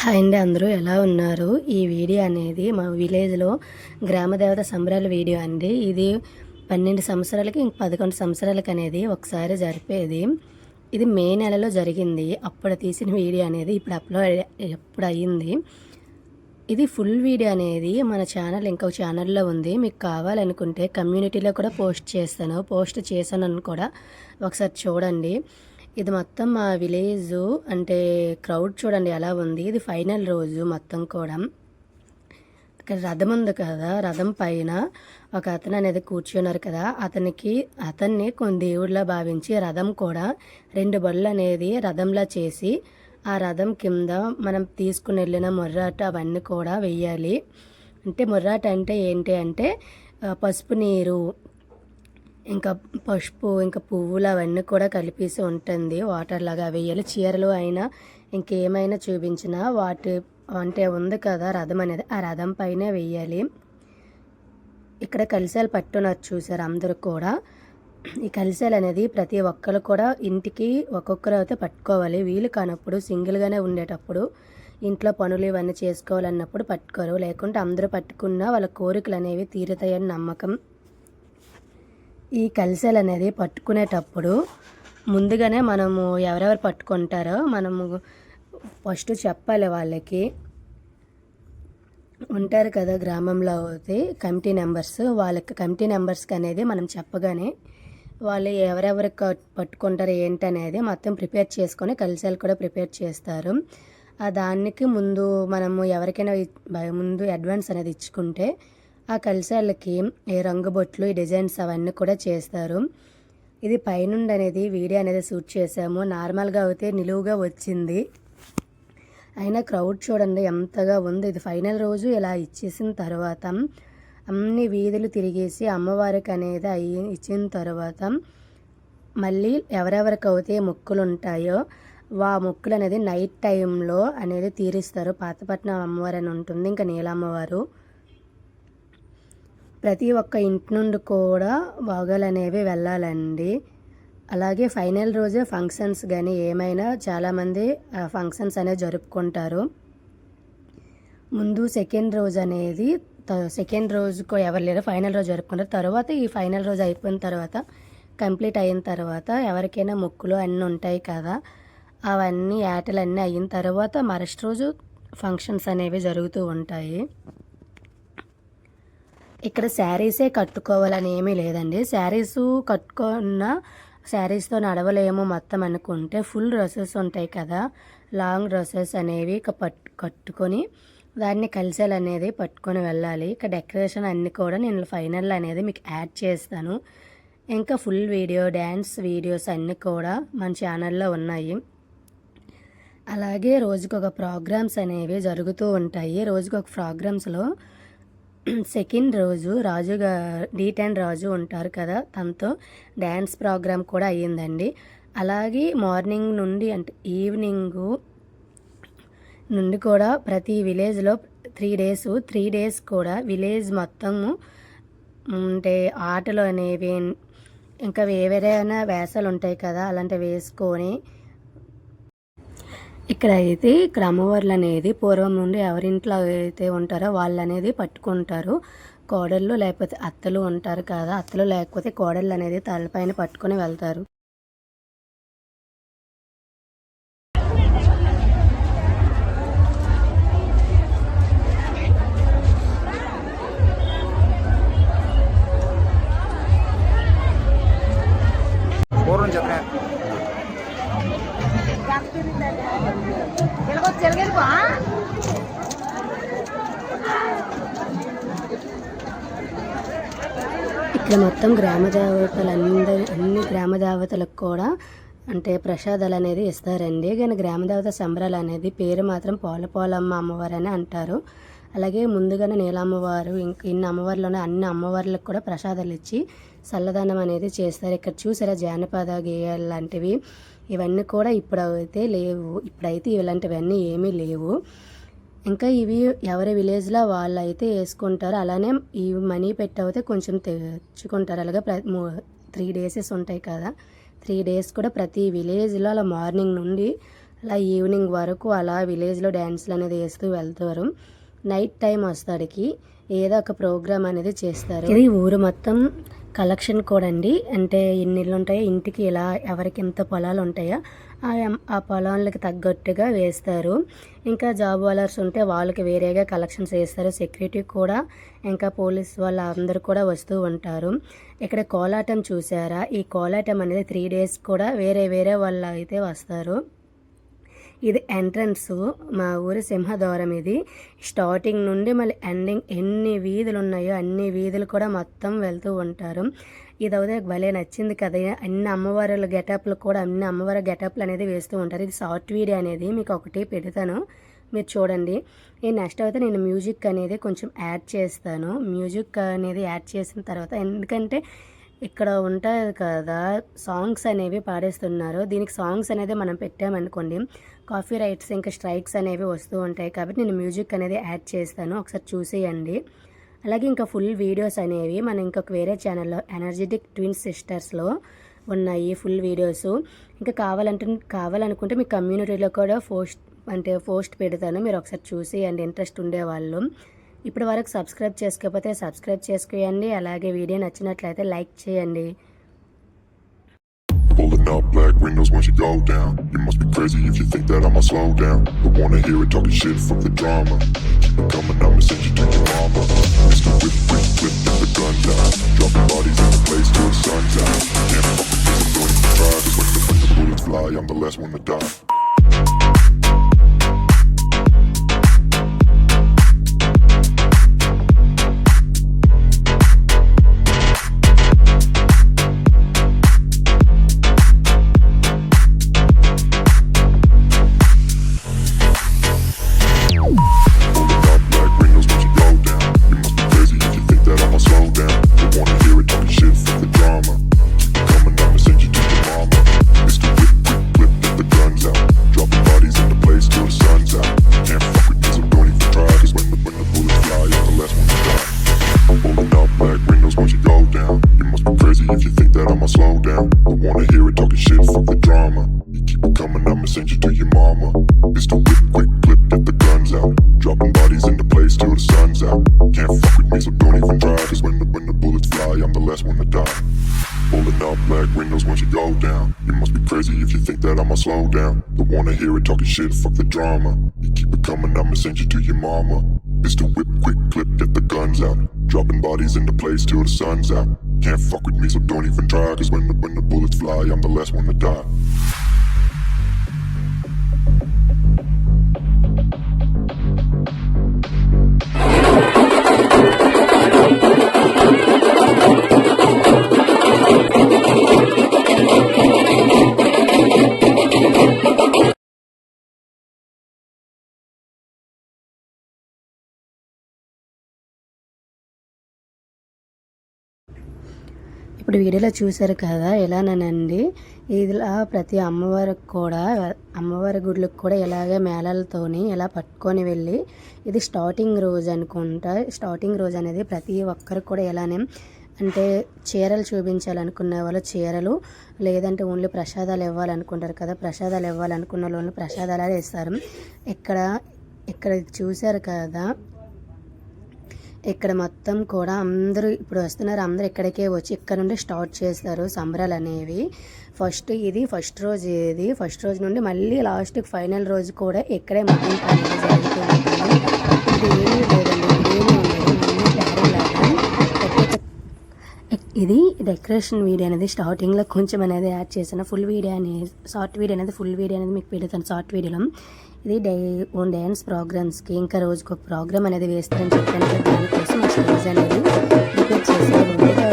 Hi అండి అందరూ ఎలా ఉన్నారు? ఈ వీడియో అనేది మా విలేజ్లో గ్రామదేవత సంబరాల వీడియో అండి. ఇది పన్నెండు సంవత్సరాలకి ఇంక పదకొండు సంవత్సరాలకి అనేది ఒకసారి జరిపేది. ఇది మే నెలలో జరిగింది. అప్పుడు తీసిన వీడియో అనేది ఇప్పుడు అప్లోడ్ ఎప్పుడు అయ్యింది. ఇది ఫుల్ వీడియో అనేది మన ఛానల్ ఇంకొక ఛానల్లో ఉంది. మీకు కావాలనుకుంటే కమ్యూనిటీలో కూడా పోస్ట్ చేస్తాను. పోస్ట్ చేశానని కూడా ఒకసారి చూడండి. ఇది మొత్తం మా విలేజ్ అంటే క్రౌడ్ చూడండి ఎలా ఉంది. ఇది ఫైనల్ రోజు మొత్తం కూడా. ఇక్కడ రథం ఉంది కదా రథం పైన ఒక అతను అనేది కూర్చున్నారు కదా. అతనికి అతన్ని కొన్ని దేవుడిలా భావించి రథం కూడా రెండు బళ్ళు అనేది రథంలా చేసి ఆ రథం కింద మనం తీసుకుని వెళ్ళిన మొర్రాట అవన్నీ కూడా వెయ్యాలి. అంటే మొర్రాట అంటే ఏంటి అంటే పసుపు నీరు ఇంకా పసుపు ఇంకా పువ్వులు అవన్నీ కూడా కలిపేసి ఉంటుంది. వాటర్ లాగా వేయాలి. చీరలు అయినా ఇంకేమైనా చూపించినా వాటి అంటే ఉంది కదా రథం అనేది ఆ రథం పైనే వేయాలి. ఇక్కడ కలిసాలు పట్టున్నారు చూసారు అందరూ కూడా. ఈ కలిసాలు అనేది ప్రతి ఒక్కరు కూడా ఇంటికి ఒక్కొక్కరు అయితే పట్టుకోవాలి. వీలు కానప్పుడు సింగిల్గానే ఉండేటప్పుడు ఇంట్లో పనులు ఇవన్నీ చేసుకోవాలన్నప్పుడు పట్టుకోరు. లేకుంటే అందరూ పట్టుకున్నా వాళ్ళ కోరికలు అనేవి తీరుతాయని నమ్మకం. ఈ కలిసెలు అనేది పట్టుకునేటప్పుడు ముందుగానే మనము ఎవరెవరు పట్టుకుంటారో మనము ఫస్ట్ చెప్పాలి వాళ్ళకి. ఉంటారు కదా గ్రామంలో అయితే కమిటీ నెంబర్స్ వాళ్ళకి కమిటీ నెంబర్స్కి అనేది మనం చెప్పగానే వాళ్ళు ఎవరెవరు పట్టుకుంటారు ఏంటనేది మొత్తం ప్రిపేర్ చేసుకొని కలిసాలు కూడా ప్రిపేర్ చేస్తారు. ఆ దానికి ముందు మనము ఎవరికైనా ముందు అడ్వాన్స్ అనేది ఇచ్చుకుంటే ఆ కలిసాలకి ఏ రంగు బొట్లు ఈ డిజైన్స్ అవన్నీ కూడా చేస్తారు. ఇది పైనుండి అనేది వీడియో అనేది షూట్ చేసాము నార్మల్గా అయితే నిలువుగా వచ్చింది. అయినా క్రౌడ్ చూడండి ఎంతగా ఉంది. ఇది ఫైనల్ రోజు ఇలా ఇచ్చేసిన తర్వాత అన్ని వీధులు తిరిగేసి అమ్మవారికి అనేది అయ్యి ఇచ్చిన తర్వాత మళ్ళీ ఎవరెవరికి అయితే మొక్కులు ఉంటాయో వా మొక్కులు అనేది నైట్ టైంలో అనేది తీరుస్తారు. పాతపట్నం అమ్మవారు అని ఉంటుంది. ఇంకా నీలమ్మవారు. ప్రతి ఒక్క ఇంటి నుండి కూడా వాగాలు అనేవి వెళ్ళాలండి. అలాగే ఫైనల్ రోజే ఫంక్షన్స్ కానీ ఏమైనా చాలామంది ఫంక్షన్స్ అనేవి జరుపుకుంటారు. ముందు సెకండ్ రోజు అనేది సెకండ్ రోజుకు ఎవరు లేరు ఫైనల్ రోజు జరుపుకుంటారు. తర్వాత ఈ ఫైనల్ రోజు అయిపోయిన తర్వాత కంప్లీట్ అయిన తర్వాత ఎవరికైనా మొక్కులు అన్నీ ఉంటాయి కదా అవన్నీ యాటలు అన్నీ అయిన తర్వాత మరస్ట్ రోజు ఫంక్షన్స్ అనేవి జరుగుతూ ఉంటాయి. ఇక్కడ శారీసే కట్టుకోవాలని ఏమీ లేదండి. శారీస్ కట్టుకున్న శారీస్తో నడవలేము మొత్తం అనుకుంటే ఫుల్ డ్రెస్సెస్ ఉంటాయి కదా. లాంగ్ డ్రెస్సెస్ అనేవి పట్టు కట్టుకొని దాన్ని కలిసేలు అనేది పట్టుకొని వెళ్ళాలి. ఇక డెకరేషన్ అన్నీ కూడా నేను ఫైనల్ అనేది మీకు యాడ్ చేస్తాను. ఇంకా ఫుల్ వీడియో డ్యాన్స్ వీడియోస్ అన్నీ కూడా మన ఛానల్లో ఉన్నాయి. అలాగే రోజుకొక ప్రోగ్రామ్స్ అనేవి జరుగుతూ ఉంటాయి. రోజుకొక ప్రోగ్రామ్స్లో సెకండ్ రోజు రాజు గా డి టెన్ రాజు ఉంటారు కదా తనతో డ్యాన్స్ ప్రోగ్రామ్ కూడా అయ్యిందండి. అలాగే మార్నింగ్ నుండి అంటే ఈవినింగ్ నుండి కూడా ప్రతి విలేజ్లో త్రీ డేస్ త్రీ డేస్ కూడా విలేజ్ మొత్తము అంటే ఆటలు అనేవి ఇంకా వేరేమైనా వేసాలు ఉంటాయి కదా అలాంటివి వేసుకొని ఇక్కడ అయితే ఇక్కడ అమ్మవార్లు అనేది పూర్వం నుండి ఎవరింట్లో అయితే ఉంటారో వాళ్ళు అనేది పట్టుకుంటారు. కోడళ్ళు లేకపోతే అత్తలు ఉంటారు కదా అత్తలు లేకపోతే కోడళ్ళు అనేది తలపైన పట్టుకొని వెళ్తారు. ఇక్కడ మొత్తం గ్రామ దేవతలు అందరి అన్ని గ్రామ దేవతలకు కూడా అంటే ప్రసాదాలు అనేది ఇస్తారండి. కానీ గ్రామ దేవత సంబరాలు అనేది పేరు మాత్రం పోల పోలమ్మ అమ్మవారు అని అంటారు. అలాగే ముందుగానే నీలమ్మవారు ఇంక ఇన్ని అమ్మవారిలోనే అన్ని అమ్మవార్లకు కూడా ప్రసాదాలు ఇచ్చి చల్లదనం అనేది చేస్తారు. ఇక్కడ చూసారా జానపద గేయాలు లాంటివి? ఇవన్నీ కూడా ఇప్పుడు అయితే లేవు. ఇప్పుడైతే ఇలాంటివన్నీ ఏమీ లేవు. ఇంకా ఇవి ఎవరి విలేజ్లో వాళ్ళు అయితే వేసుకుంటారు అలానే ఈ మనీ పెట్టి అయితే కొంచెం తెచ్చుకుంటారు. అలాగే ప్ర త్రీ డేసెస్ ఉంటాయి కదా త్రీ డేస్ కూడా ప్రతి విలేజ్లో అలా మార్నింగ్ నుండి అలా ఈవినింగ్ వరకు అలా విలేజ్లో డ్యాన్స్లు అనేది వేస్తూ వెళ్తారు. నైట్ టైం వస్తాడికి ఏదో ఒక ప్రోగ్రామ్ అనేది చేస్తారు. ఇది ఊరు మొత్తం కలెక్షన్ కూడా అండి. అంటే ఎన్ని ఇళ్ళు ఉంటాయో ఇంటికి ఇలా ఎవరికి ఎంత పొలాలు ఉంటాయో ఆ ఆ తగ్గట్టుగా వేస్తారు. ఇంకా జాబ్ వాలర్స్ ఉంటే వాళ్ళకి వేరేగా కలెక్షన్స్ వేస్తారు సెక్యూరిటీ కూడా ఇంకా పోలీస్ వాళ్ళు అందరూ కూడా వస్తూ ఉంటారు. ఇక్కడ కోలాటం చూసారా? ఈ కోలాటం అనేది త్రీ డేస్ కూడా వేరే వేరే వాళ్ళు అయితే వస్తారు. ఇది ఎంట్రన్స్ మా ఊరి సింహద్వారం ఇది. స్టార్టింగ్ నుండి మళ్ళీ ఎండింగ్ ఎన్ని వీధులు ఉన్నాయో అన్ని వీధులు కూడా మొత్తం వెళ్తూ ఉంటారు. ఇది అయితే భలే నచ్చింది కదా. అన్ని అమ్మవారుల గెటప్లు కూడా అన్ని అమ్మవారి గెటప్లు అనేది వేస్తూ ఉంటారు. ఇది షార్ట్ వీడియో అనేది. మీకు ఒకటి పెడతాను. మీరు చూడండి. ఈ నెక్స్ట్ అయితే నేను మ్యూజిక్ అనేది కొంచెం యాడ్ చేస్తాను. మ్యూజిక్ అనేది యాడ్ చేసిన తర్వాత ఎందుకంటే ఇక్కడ ఉంటుంది కదా సాంగ్స్ అనేవి పాడేస్తున్నారు. దీనికి సాంగ్స్ అనేది మనం పెట్టామనుకోండి కాఫీ రైట్స్ ఇంకా స్ట్రైక్స్ అనేవి వస్తూ ఉంటాయి. కాబట్టి నేను మ్యూజిక్ అనేది యాడ్ చేస్తాను. ఒకసారి చూసేయండి. అలాగే ఇంకా ఫుల్ వీడియోస్ అనేవి మనం ఇంకొక వేరే ఛానల్లో ఎనర్జెటిక్ ట్విన్ సిస్టర్స్లో ఉన్నాయి ఫుల్ వీడియోస్ ఇంకా కావాలంటే కావాలనుకుంటే మీ కమ్యూనిటీలో కూడా పోస్ట్ అంటే పోస్ట్ పెడతాను. మీరు ఒకసారి చూసేయండి. ఇంట్రెస్ట్ ఉండేవాళ్ళు ఇప్పటి వరకు సబ్స్క్రైబ్ చేసుకోకపోతే సబ్స్క్రైబ్ చేసుకోండి అలాగే వీడియో నచ్చినట్లయితే లైక్ చేయండి Pulling up black windows once you go down. You must be crazy if you think that I'ma slow down. Don't wanna hear it talking shit, from the drama. Keep it coming, I'ma send you to your mama. Mr. Whip, whip, whip, get the gun down. Dropping bodies in the place till the sun's out. Can't fuck with this, I'm doing it for try. Just when the, when the bullets fly, I'm the last one to die. Hear it talking shit, fuck the drama. You keep it coming, I'ma send you to your mama. Mr. Whip, quick, clip, get the guns out. Dropping bodies into place till the sun's out. Can't fuck with me, so don't even try. Cause when the, when the bullets fly, I'm the last one to die. Pulling up black windows once you go down. You must be crazy if you think that I'ma slow down. Don't wanna hear it talking shit, fuck the drama. You keep it coming, I'ma send you to your mama. Mr. Whip, quick clip, get the guns out. Dropping bodies into place till the sun's out. Can't fuck with me, so don't even try. Cause when the, when the bullets fly, I'm the last one to die. ఇప్పుడు వీడియోలో చూశారు కదా ఎలానండి ఇలా ప్రతి అమ్మవారికి కూడా అమ్మవారి గుడ్లకు కూడా ఇలాగే మేళాలతోని ఇలా పట్టుకొని వెళ్ళి ఇది స్టార్టింగ్ రోజు అనుకుంటా. స్టార్టింగ్ రోజు అనేది ప్రతి ఒక్కరికి కూడా ఇలానే అంటే చీరలు చూపించాలనుకున్న వాళ్ళు చీరలు లేదంటే ఓన్లీ ప్రసాదాలు ఇవ్వాలనుకుంటారు కదా ప్రసాదాలు ఇవ్వాలనుకున్న వాళ్ళు ప్రసాదాలు ఇస్తారు. ఇక్కడ ఇక్కడ చూశారు కదా ఇక్కడ మొత్తం కూడా అందరూ ఇప్పుడు వస్తున్నారు. అందరూ ఇక్కడికే వచ్చి ఇక్కడ నుండి స్టార్ట్ చేస్తారు సంబరాలు అనేవి. ఫస్ట్ ఇది ఫస్ట్ రోజు ఇది. ఫస్ట్ రోజు నుండి మళ్ళీ లాస్ట్ ఫైనల్ రోజు కూడా ఇక్కడే మొత్తం అనేది జరుగుతూ ఉంటుంది. ఇది ఏమీ లేదండి ఇది ఏమీ ఇది డెకరేషన్ వీడియో అనేది స్టార్టింగ్లో కొంచెం అనేది యాడ్ చేసిన ఫుల్ వీడియో అనేది షార్ట్ వీడియో అనేది ఫుల్ వీడియో అనేది మీకు పెడతాను షార్ట్ వీడియోలో. ఇది డై డ్యాన్స్ ప్రోగ్రామ్స్కి ఇంకా రోజుకు ఒక ప్రోగ్రామ్ అనేది వేస్తారని చెప్పాను దానికోసం స్టేజ్ అనేది ప్రిపేర్ చేసే